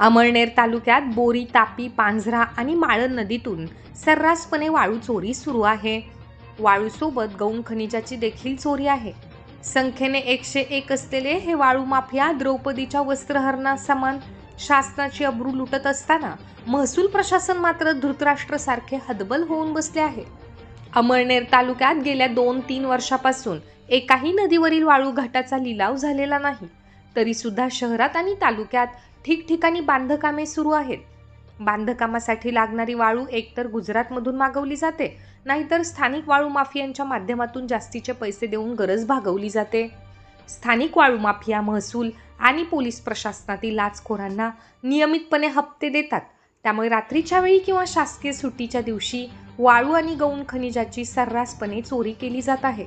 अमळनेर तालुक्यात बोरी तापी पांझरा आणि माळण नदीतून सर्रासपणे वाळू चोरी सुरू आहे. वाळूसोबत गौण खनिजाची देखील चोरी आहे. संख्येने एकशे एक असलेले हे वाळू माफिया द्रौपदीच्या वस्त्रहरणासमान शासनाची अब्रू लुटत असताना महसूल प्रशासन मात्र धृतराष्ट्रसारखे हतबल होऊन बसले आहे. अमळनेर तालुक्यात गेल्या दोन तीन वर्षापासून एकाही नदीवरील वाळू घाटाचा लिलाव झालेला नाही. तरीसुद्धा शहरात आणि तालुक्यात ठिकठिकाणी बांधकामे सुरू आहेत. बांधकामासाठी लागणारी वाळू एकतर गुजरातमधून मागवली जाते नाहीतर स्थानिक वाळू माफियांच्या माध्यमातून जास्तीचे पैसे देऊन गरज भागवली जाते. स्थानिक वाळू माफिया महसूल आणि पोलीस प्रशासनातील लाचखोरांना नियमितपणे हप्ते देतात. त्यामुळे रात्रीच्या वेळी किंवा शासकीय सुट्टीच्या दिवशी वाळू आणि गौण खनिजाची सर्रासपणे चोरी केली जात आहे.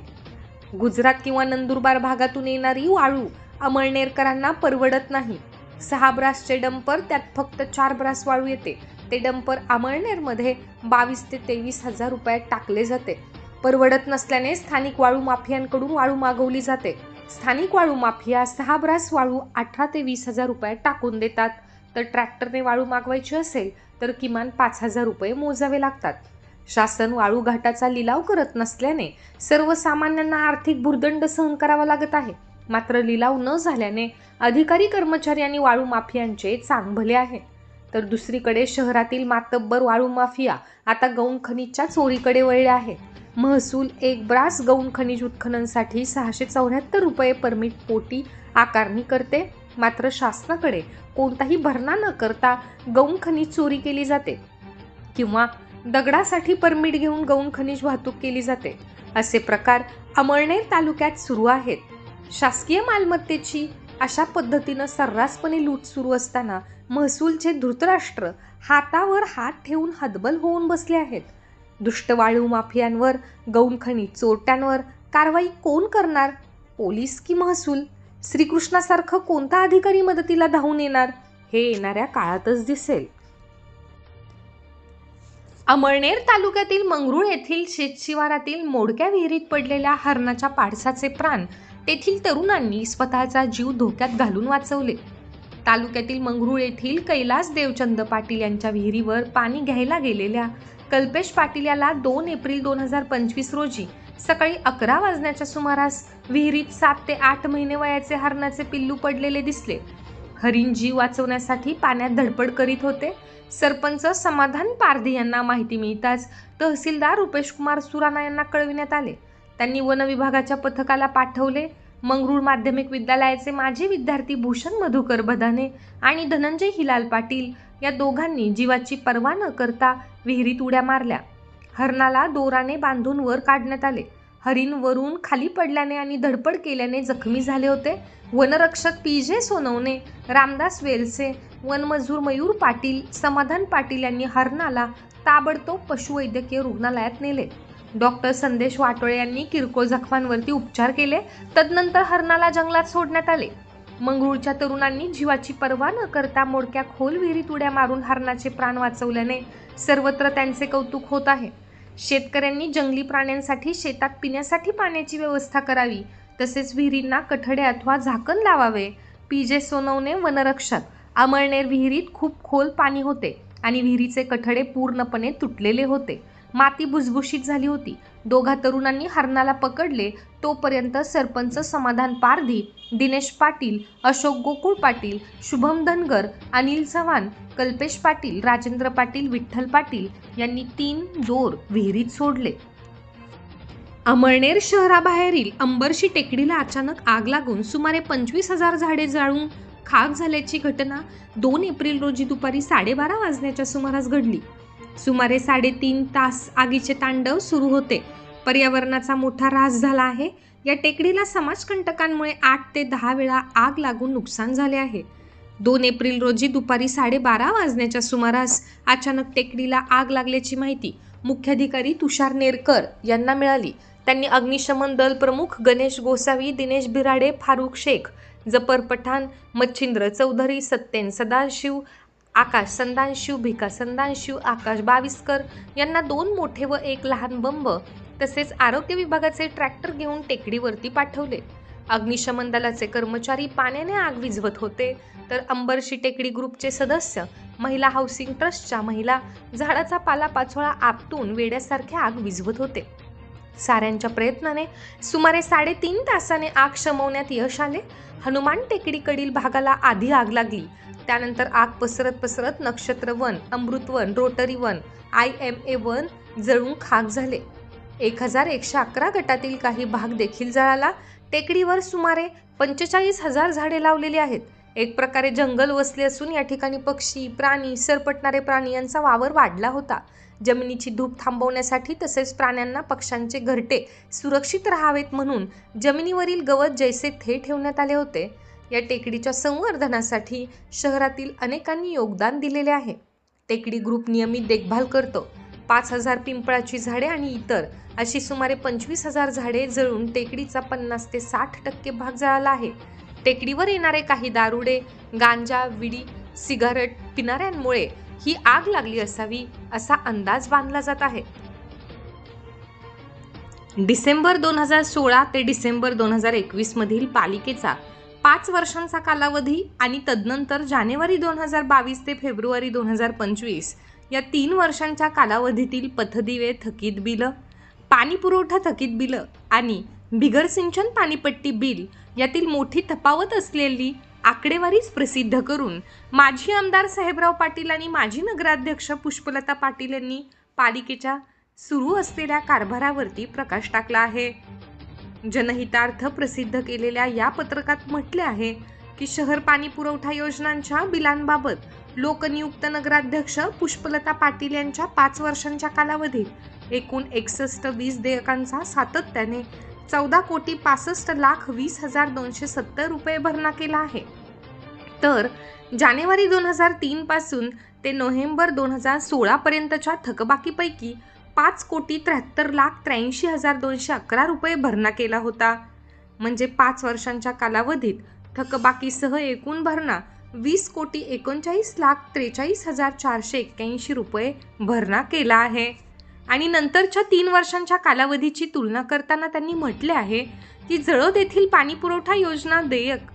गुजरात किंवा नंदुरबार भागातून येणारी वाळू अमळनेरकरांना परवडत नाही. सहा ब्रासचे डंपर त्यात फक्त चार ब्रास वाळू येते. ते डंपर अमळनेरमध्ये बावीस ते तेवीस हजार रुपयात टाकले जाते. परवडत नसल्याने स्थानिक वाळू माफियांकडून वाळू मागवली जाते. स्थानिक वाळू माफिया सहा ब्रास वाळू अठरा ते वीस हजार रुपयात टाकून देतात. तर ट्रॅक्टरने वाळू मागवायची असेल तर किमान पाच हजार रुपये मोजावे लागतात. शासन वाळू घाटाचा लिलाव करत नसल्याने सर्वसामान्यांना आर्थिक भुर्दंड सहन करावा लागत आहे. मात्र लिलाव न झाल्याने अधिकारी कर्मचारी आणि वाळू माफियांचे चांगभले आहे. तर दुसरीकडे शहरातील मातब्बर वाळू माफिया आता गौण खनिजच्या चोरीकडे वळले आहे महसूल एक ब्रास गौण खनिज उत्खननसाठी सहाशे चौऱ्याहत्तर रुपये परमिट पोटी आकारणी करते. मात्र शासनाकडे कोणताही भरणा न करता गौण खनिज चोरी केली जाते किंवा दगडासाठी परमिट घेऊन गौण खनिज वाहतूक केली जाते. असे प्रकार अमळनेर तालुक्यात सुरू आहेत. शासकीय मालमत्तेची अशा पद्धतीनं सर्रासपणे लूट सुरू असताना महसूलचे धृतराष्ट्र हातावर हात ठेवून हतबल होऊन बसले आहेत. दुष्ट वाळू माफियांवर गौणखणी चोरट्यांवर कारवाई कोण करणार? पोलीस की महसूल? श्रीकृष्णासारखं कोणता अधिकारी मदतीला धावून येणार? हे येणाऱ्या काळातच दिसेल. अमळनेर तालुक्यातील मंगरुळ येथील शेतशिवारातील मोडक्या विहिरीत पडलेल्या हरणाच्या पाडसाचे प्राण तेथील तरुणांनी स्वतःचा जीव धोक्यात घालून वाचवले. तालुक्यातील मंगरुळ येथील कैलास देवचंद पाटील यांच्या विहिरीवर पाणी घ्यायला गेलेल्या कल्पेश पाटील याला दोन एप्रिल दोन हजार पंचवीस रोजी सकाळी अकरा वाजण्याच्या सुमारास विहिरीत सात ते आठ महिने वयाचे हरणाचे पिल्लू पडलेले दिसले. हरिण जीव वाचवण्यासाठी पाण्यात धडपड करीत होते. सरपंच समाधान पारधी यांना माहिती मिळताच तहसीलदार रुपेश कुमार सुराणा यांना कळविण्यात आले. त्यांनी वन विभागाच्या पथकाला पाठवले. मंगरूळ माध्यमिक विद्यालयाचे माजी विद्यार्थी भूषण मधुकर बदाने आणि धनंजय हिलाल पाटील या दोघांनी जीवाची पर्वा न करता विहिरीत उड्या मारल्या. हरणाला दोराने बांधून वर काढण्यात आले. हरिण वरून खाली पडल्याने आणि धडपड केल्याने जखमी झाले होते. वनरक्षक पी जे सोनवणे रामदास वेलसे वनमजूर मयूर पाटील समाधान पाटील यांनी हरणाला ताबडतोब पशुवैद्यकीय रुग्णालयात नेले. डॉक्टर संदेश वाटोळे यांनी किरकोळ जखमांवरती उपचार केले. तदनंतर हरणाला जंगलात सोडण्यात आले. मंगळूरच्या तरुणांनी जीवाची पर्वा न करता मोडक्या खोल विहिरीत उड्या मारून हरणाचे प्राण वाचवल्याने सर्वत्र त्यांचे कौतुक होत आहे. शेतकऱ्यांनी जंगली प्राण्यांसाठी शेतात पिण्यासाठी पाण्याची व्यवस्था करावी तसेच विहिरींना कठडे अथवा झाकण लावावे. पी. जे. सोनवणे वनरक्षक. अमळनेर विहिरीत खूप खोल पाणी होते आणि विहिरीचे कठडे पूर्णपणे तुटलेले होते. माती भुसभुशीत झाली होती. दोघा तरुणांनी हरणाला पकडले. तोपर्यंत सरपंच समाधान पारधी दिनेश पाटील अशोक गोकुळ पाटील शुभम धनगर अनिल चव्हाण कल्पेश पाटील राजेंद्र पाटील विठ्ठल पाटील यांनी तीन जोर विहिरीत सोडले. अमळनेर शहराबाहेरील अंबरशी टेकडीला अचानक आग लागून सुमारे पंचवीस हजार झाडे जाळून खाक झाल्याची घटना दोन एप्रिल रोजी दुपारी साडेबारा वाजण्याच्या सुमारास घडली. सुमारे साडेतीन तास आगीचे तांडव सुरू होते. पर्यावरणाचा मोठा ऱ्हास झाला आहे. या टेकडीला समाजकंटकांमुळे आठ ते दहा वेळा आग लागून नुकसान झाले आहे. दोन एप्रिल रोजी दुपारी साडेबारा वाजण्याच्या सुमारास अचानक टेकडीला आग लागल्याची माहिती मुख्याधिकारी तुषार नेरकर यांना मिळाली. त्यांनी अग्निशमन दल प्रमुख गणेश गोसावी दिनेश बिराडे फारुख शेख जपर पठाण मच्छिंद्र चौधरी सत्येन सदाशिव आकाश संदांशिव भिका संदांशिव आकाश बाविस्कर यांना दोन मोठे व एक लहान बंब तसेच आरोग्य विभागाचे ट्रॅक्टर घेऊन टेकडीवरती पाठवले. अग्निशमन दलाचे कर्मचारी पाण्याने आग विझवत होते. तर अंबरशी टेकडी ग्रुपचे सदस्य महिला हाऊसिंग ट्रस्टच्या महिला झाडाचा पालापाचोळा आपटून वेड्यासारखे आग विझवत होते. साऱ्यांच्या प्रयत्नाने सुमारे साडेतीन तासाने आग शमवण्यात यश आले. हनुमान टेकडीकडील भागाला आधी आग लागली. त्यानंतर आग पसरत पसरत नक्षत्र वन अमृत वन रोटरी वन आय एम ए वन जळून खाक झाले. एक हजार एकशे अकरा गटातील काही भाग देखील जळाला. टेकडीवर सुमारे पंचेचाळीस हजार झाडे लावलेली आहेत. एक प्रकारे जंगल वसले असून या ठिकाणी पक्षी प्राणी सरपटणारे प्राणी यांचा वावर वाढला होता. जमिनीची धूप थांबवण्यासाठी तसेच प्राण्यांना पक्ष्यांचे घरटे सुरक्षित राहावेत म्हणून जमिनीवरील गवत जैसे थे ठेवण्यात आले होते. या टेकडीच्या संवर्धनासाठी शहरातील अनेकांनी योगदान दिलेले आहे. टेकडी ग्रुप नियमित देखभाल करतो. पाच हजार पिंपळाची झाडे आणि इतर अशी सुमारे पंचवीस हजार झाडे जळून टेकडीचा पन्नास ते साठ टक्के भाग जळाला आहे. टेकडीवर येणारे काही दारुडे गांजा विडी सिगारेट पिणाऱ्यांमुळे ही आग लागली असावी असा अंदाज बांधला जात आहे. डिसेंबर दोन हजार सोळा ते डिसेंबर दोन हजार एकवीस मधील पालिकेचा पाच वर्षांचा कालावधी आणि तदनंतर जानेवारी दोन हजार बावीस ते फेब्रुवारी दोन हजार पंचवीस या तीन वर्षांच्या कालावधीतील पथदिवे थकीत बिलं पाणीपुरवठा थकीत बिलं आणि बिगर सिंचन पाणीपट्टी बिल यातील मोठी तफावत असलेली आकडेवारीच प्रसिद्ध करून माजी आमदार साहेबराव पाटील आणि माजी नगराध्यक्ष पुष्पलता पाटील यांनी पालिकेच्या सुरू असलेल्या कारभारावरती प्रकाश टाकला आहे. जनहितार्थ प्रसिद्ध केलेल्या या पत्रकात म्हटले आहे की शहर पाणी पुरवठा योजनांच्या बिलांबाबत लोकनियुक्त नगराध्यक्ष पुष्पलता पाटील यांच्या पाच वर्षांच्या कालावधीत एकूण एकसष्ट वीस देयकांचा सातत्याने चौदा कोटी पासष्ट लाख वीस हजार दोनशे सत्तर रुपये भरणा केला आहे. तर जानेवारी दोन हजार तीन पासून ते नोव्हेंबर दोन हजार सोळापर्यंतच्या थकबाकीपैकी पाच कोटी त्र्याहत्तर लाख त्र्याऐंशी हजार दोनशे अकरा रुपये भरणा केला होता. म्हणजे पाच वर्षांच्या कालावधीत थकबाकीसह एकूण भरणा वीस कोटी एकोणचाळीस लाख त्रेचाळीस हजार चारशे एक्क्याऐंशी रुपये भरणा केला आहे. आणि नंतरच्या तीन वर्षांच्या कालावधीची तुलना करताना त्यांनी म्हटले आहे की जळद येथील पाणीपुरवठा योजना देयक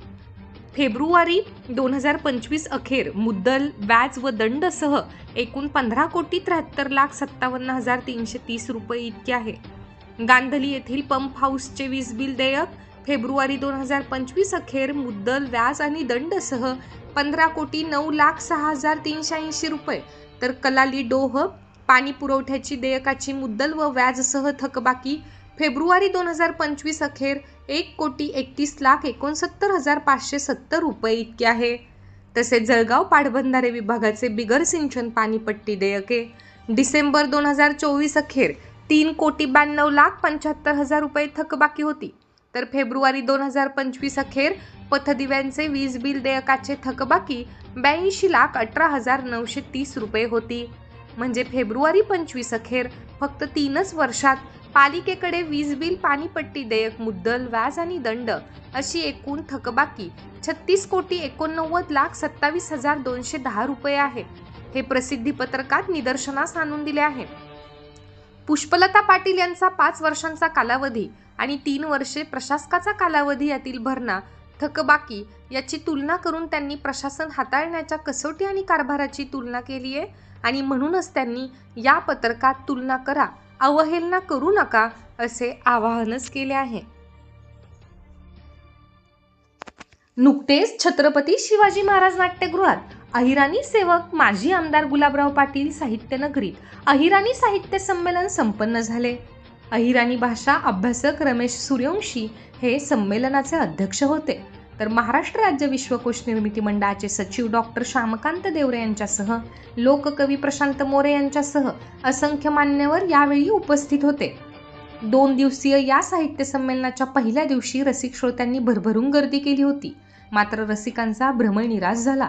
फेब्रुवारी दोन हजार पंचवीस अखेर मुद्दल व्याज व दंडसह एकूण पंधरा कोटी त्र्याहत्तर लाख सत्तावन्न हजार तीनशे तीस रुपये इतके आहे. गांधली येथील पंप हाऊसचे वीज बिल देयक फेब्रुवारी दोन हजार पंचवीस अखेर मुद्दल व्याज आणि दंडसह पंधरा कोटी नऊ लाख सहा हजार तीनशे ऐंशी रुपये. तर कलाली डोह पाणी पुरवठ्याची देयकाची मुद्दल व व्याजसह थकबाकी. फेब्रुवारी दोन हजार पंचवीस अखेर एक कोटी एकतीस लाख एकोणसत्तर हजार पाचशे सत्तर रुपये इतके आहे. तसेच जळगाव पाटबंधारे विभागाचे बिगर सिंचन पाणीपट्टी देयके. डिसेंबर दोन हजार चोवीस अखेर तीन कोटी ब्याण्णव लाख पंच्याहत्तर हजार रुपये थकबाकी होती. तर फेब्रुवारी दोन हजार पंचवीस अखेर पथदिव्यांचे वीज बिल देयकाचे थकबाकी ब्याऐंशी लाख अठरा हजार नऊशे तीस रुपये होती. म्हणजे फेब्रुवारी पंचवीस अखेर फक्त तीनच वर्षात पालिकेकडे वीज बिल पाणीपट्टी देयक मुद्दल व्याज आणि दंड अशी एकूण थकबाकी छत्तीस कोटी एकोणनव्वद लाख सत्तावीस हजार दोनशे दहा रुपये आहे. हे प्रसिद्धी पत्रकात निदर्शनास आणून दिले आहे. पुष्पलता पाटील यांचा पाच वर्षांचा कालावधी आणि तीन वर्षे प्रशासकाचा कालावधी यातील भरणा थकबाकी याची तुलना करून त्यांनी प्रशासन हाताळण्याच्या कसोटी आणि कारभाराची तुलना केली आहे आणि म्हणूनच त्यांनी या पत्रकात तुलना करा अवहेलना करू नका असे आवाहनच केले आहे. नुकतेच छत्रपती शिवाजी महाराज नाट्यगृहात अहिराणी सेवक माजी आमदार गुलाबराव पाटील साहित्य नगरीत अहिराणी साहित्य संमेलन संपन्न झाले. अहिराणी भाषा अभ्यासक रमेश सूर्यवंशी हे संमेलनाचे अध्यक्ष होते. तर महाराष्ट्र राज्य विश्वकोश निर्मिती मंडळाचे सचिव डॉक्टर श्यामकांत देवरे यांच्यासह लोककवी प्रशांत मोरे यांच्यासह असंख्य मान्यवर यावेळी उपस्थित होते. दोन दिवसीय या साहित्य संमेलनाच्या पहिल्या दिवशी रसिक श्रोत्यांनी भरभरून गर्दी केली होती. मात्र रसिकांचा भ्रमळ निराश झाला.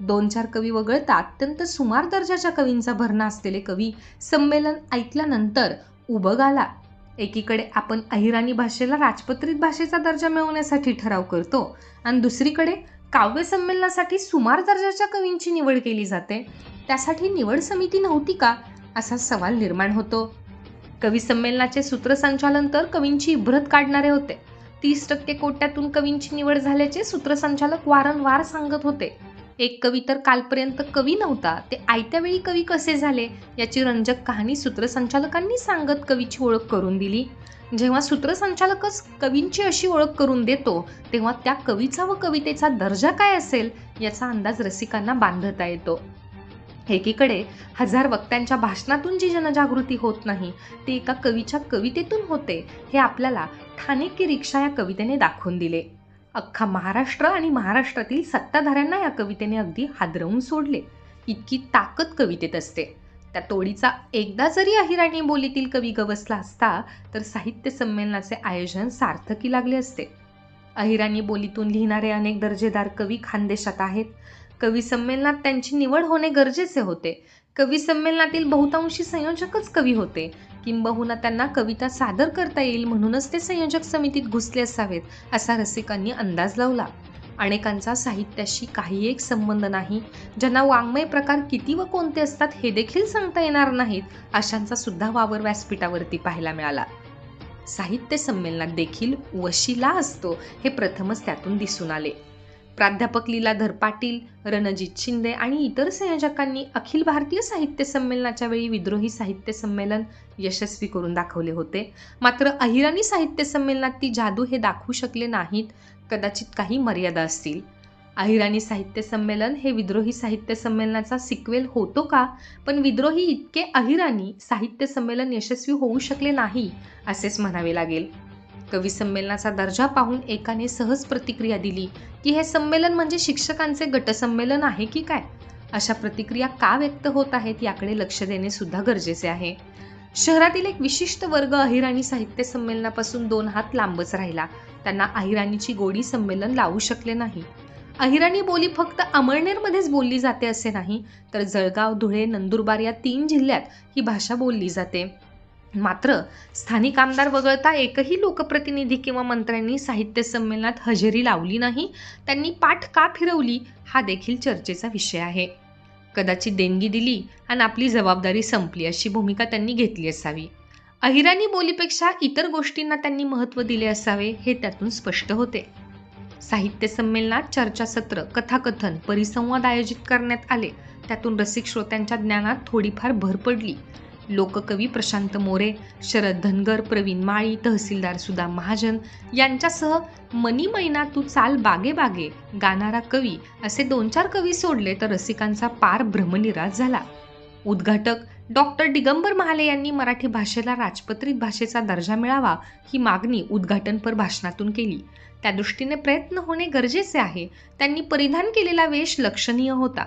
दोन चार कवी वगळता अत्यंत सुमार दर्जाच्या कवींचा भरणा असलेले कवी संमेलन ऐकल्यानंतर उभं आला. एकीकडे आपण अहिराणी भाषेला राजपत्रित भाषेचा दर्जा मिळवण्यासाठी ठराव करतो आणि दुसरीकडे काव्य संमेलनासाठी सुमार दर्जाच्या कवींची निवड केली जाते. त्यासाठी निवड समिती नव्हती का? असा सवाल निर्माण होतो. कवी संमेलनाचे सूत्रसंचालन तर कवींची इब्रत काढणारे होते. तीस टक्के कोट्यातून कवींची निवड झाल्याचे सूत्रसंचालक वारंवार सांगत होते. एक कवी तर कालपर्यंत कवी नव्हता. ते आयत्या वेळी कवी कसे झाले? याची रंजक कहाणी सूत्रसंचालकांनी सांगत कवीची ओळख करून दिली. जेव्हा सूत्रसंचालकच कवींची अशी ओळख करून देतो तेव्हा त्या कवीचा व कवितेचा दर्जा काय असेल याचा अंदाज रसिकांना बांधता येतो. एकीकडे हजार वक्त्यांच्या भाषणातून जी जनजागृती होत नाही ती एका कवीच्या कवितेतून होते हे आपल्याला ठाणे की रिक्षा या कवितेने दाखवून दिले. अख्खा महाराष्ट्र आणि महाराष्ट्रातील सत्ताधाऱ्यांना या कवितेने अगदी हादरवून सोडले. इतकी ताकद कवितेत असते. त्या तोडीचा एकदा जरी अहिराणी बोलीतील कवी गवसला असता तर साहित्य संमेलनाचे आयोजन सार्थकी लागले असते. अहिराणी बोलीतून लिहिणारे अनेक दर्जेदार कवी खानदेशात आहेत. कवी संमेलनात त्यांची निवड होणे गरजेचे होते. कवी संमेलनातील बहुतांशी संयोजकच कवी होते. किंबहुना त्यांना कविता सादर करता येईल म्हणूनच ते संयोजक समितीत घुसले असावेत असा रसिकांनी अंदाज लावला. अनेकांचा साहित्याशी काही एक संबंध नाही. ज्यांना वाङ्मय प्रकार किती व कोणते असतात हे देखील सांगता येणार नाहीत अशांचा सुद्धा वावर व्यासपीठावरती पाहायला मिळाला. साहित्य संमेलनात देखील वशिला असतो हे प्रथमच त्यातून दिसून आले. प्राध्यापक लीलाधर पाटील रणजित शिंदे आणि इतर संयोजकांनी अखिल भारतीय साहित्य संमेलनाच्या वेळी विद्रोही साहित्य संमेलन यशस्वी करून दाखवले होते. मात्र अहिराणी साहित्य संमेलनात ती जादू हे दाखवू शकले नाहीत कदाचित काही मर्यादा असतील. अहिराणी साहित्य संमेलन हे विद्रोही साहित्य संमेलनाचा सिक्वेल होतो का? पण विद्रोही इतके अहिराणी साहित्य संमेलन यशस्वी होऊ शकले नाही असेच म्हणावे लागेल. कवी संमेलनाचा दर्जा पाहून एकाने सहज प्रतिक्रिया दिली की हे संमेलन म्हणजे शिक्षकांचे गटसंमेलन आहे की काय? अशा प्रतिक्रिया का व्यक्त होत आहेत याकडे लक्ष देणे सुद्धा गरजेचे आहे. शहरातील एक विशिष्ट वर्ग अहिराणी साहित्य संमेलनापासून दोन हात लांबच राहिला. त्यांना अहिराणीची गोडी संमेलन लावू शकले नाही. अहिराणी बोली फक्त अमळनेरमध्येच बोलली जाते असे नाही तर जळगाव धुळे नंदुरबार या तीन जिल्ह्यात ही भाषा बोलली जाते. मात्र स्थानिक आमदार वगळता एकही लोकप्रतिनिधी किंवा मंत्र्यांनी साहित्य संमेलनात हजेरी लावली नाही त्यांनी पाठ का फिरवली हा देखील चर्चेचा विषय आहे. कदाचित देणगी दिली आणि आपली जबाबदारी संपली अशी भूमिका त्यांनी घेतली असावी. अहिराणी बोलीपेक्षा इतर गोष्टींना त्यांनी महत्त्व दिले असावे हे त्यातून स्पष्ट होते. साहित्य संमेलनात चर्चासत्र कथाकथन परिसंवाद आयोजित करण्यात आले. त्यातून रसिक श्रोत्यांच्या ज्ञानात थोडीफार भर पडली. लोककवी प्रशांत मोरे शरद धनगर प्रवीण माळी तहसीलदार सुधा महाजन यांच्यासह मनी मैना तू चाल बागे बागे गाणारा कवी असे दोन चार कवी सोडले तर रसिकांचा पार भ्रमनिराश झाला. उद्घाटक डॉक्टर दिगंबर महाले यांनी मराठी भाषेला राजपत्रित भाषेचा दर्जा मिळावा ही मागणी उद्घाटनपर भाषणातून केली. त्या दृष्टीने प्रयत्न होणे गरजेचे आहे. त्यांनी परिधान केलेला वेश लक्षणीय होता.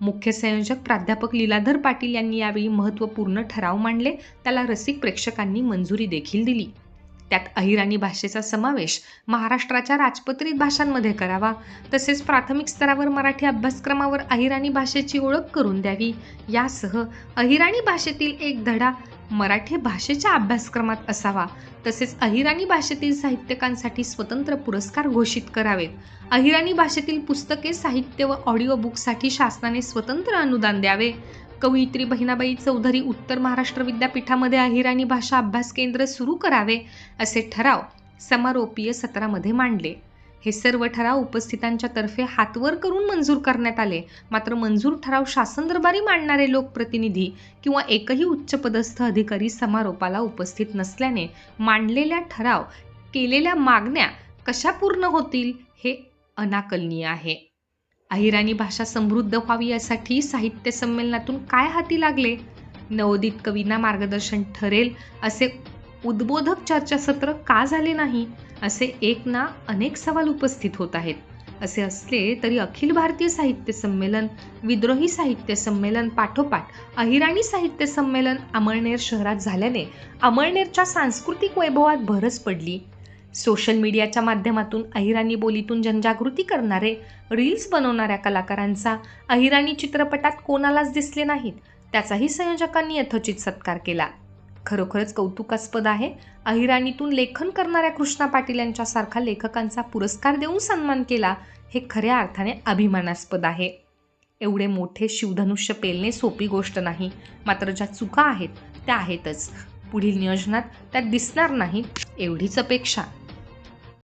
मुख्य संयोजक प्राध्यापक लीलाधर पाटील यांनी यावेळी महत्त्वपूर्ण ठराव मांडले. त्याला रसिक प्रेक्षकांनी मंजुरी देखील दिली. त्यात अहिराणी भाषेचा समावेश महाराष्ट्राच्या राजपत्रित भाषांमध्ये करावा तसेच प्राथमिक स्तरावर मराठी अभ्यासक्रमावर अहिराणी भाषेची ओळख करून द्यावी. यासह अहिराणी भाषेतील एक धडा मराठी भाषेच्या अभ्यासक्रमात असावा. तसेच अहिराणी भाषेतील साहित्यकांसाठी स्वतंत्र पुरस्कार घोषित करावेत. अहिराणी भाषेतील पुस्तके साहित्य व ऑडिओ बुकसाठी शासनाने स्वतंत्र अनुदान द्यावे. कवयित्री बहिणाबाई चौधरी उत्तर महाराष्ट्र विद्यापीठामध्ये अहिराणी भाषा अभ्यास केंद्र सुरू करावे असे ठराव समारोपीय सत्रामध्ये मांडले. हे सर्व ठराव उपस्थितांच्या तर्फे हातवर करून मंजूर करण्यात आले. मात्र मंजूर ठराव शासन दरबारी मांडणारे लोकप्रतिनिधी किंवा एकही उच्चपदस्थ अधिकारी समारोपाला उपस्थित नसल्याने मांडलेल्या ठराव केलेल्या मागण्या कशा पूर्ण होतील हे अनाकलनीय आहे. अहिराणी भाषा समृद्ध व्हावी यासाठी साहित्य संमेलनातून काय हाती लागले? नवोदित कवींना मार्गदर्शन ठरेल असे उद्बोधक चर्चासत्र का झाले नाही? असे एक ना अनेक सवाल उपस्थित होत आहेत. असे असले तरी अखिल भारतीय साहित्य संमेलन विद्रोही साहित्य संमेलन पाठोपाठ अहिराणी साहित्य संमेलन अमळनेर शहरात झाल्याने अमळनेरच्या सांस्कृतिक वैभवात भरच पडली. सोशल मीडियाच्या माध्यमातून अहिराणी बोलीतून जनजागृती करणारे रील्स बनवणाऱ्या कलाकारांचा अहिराणी चित्रपटात कोणालाच दिसले नाहीत त्याचाही संयोजकांनी यथोचित सत्कार केला. खरोखरच कौतुकास्पद आहे. अहिराणीतून लेखन करणाऱ्या कृष्णा पाटील यांच्यासारखा लेखकांचा पुरस्कार देऊन सन्मान केला हे खऱ्या अर्थाने अभिमानास्पद आहे. एवढे मोठे शिवधनुष्य पेलणे सोपी गोष्ट नाही. मात्र ज्या चुका आहेत त्या आहेतच. पुढील नियोजनात त्या दिसणार नाहीत एवढीच अपेक्षा.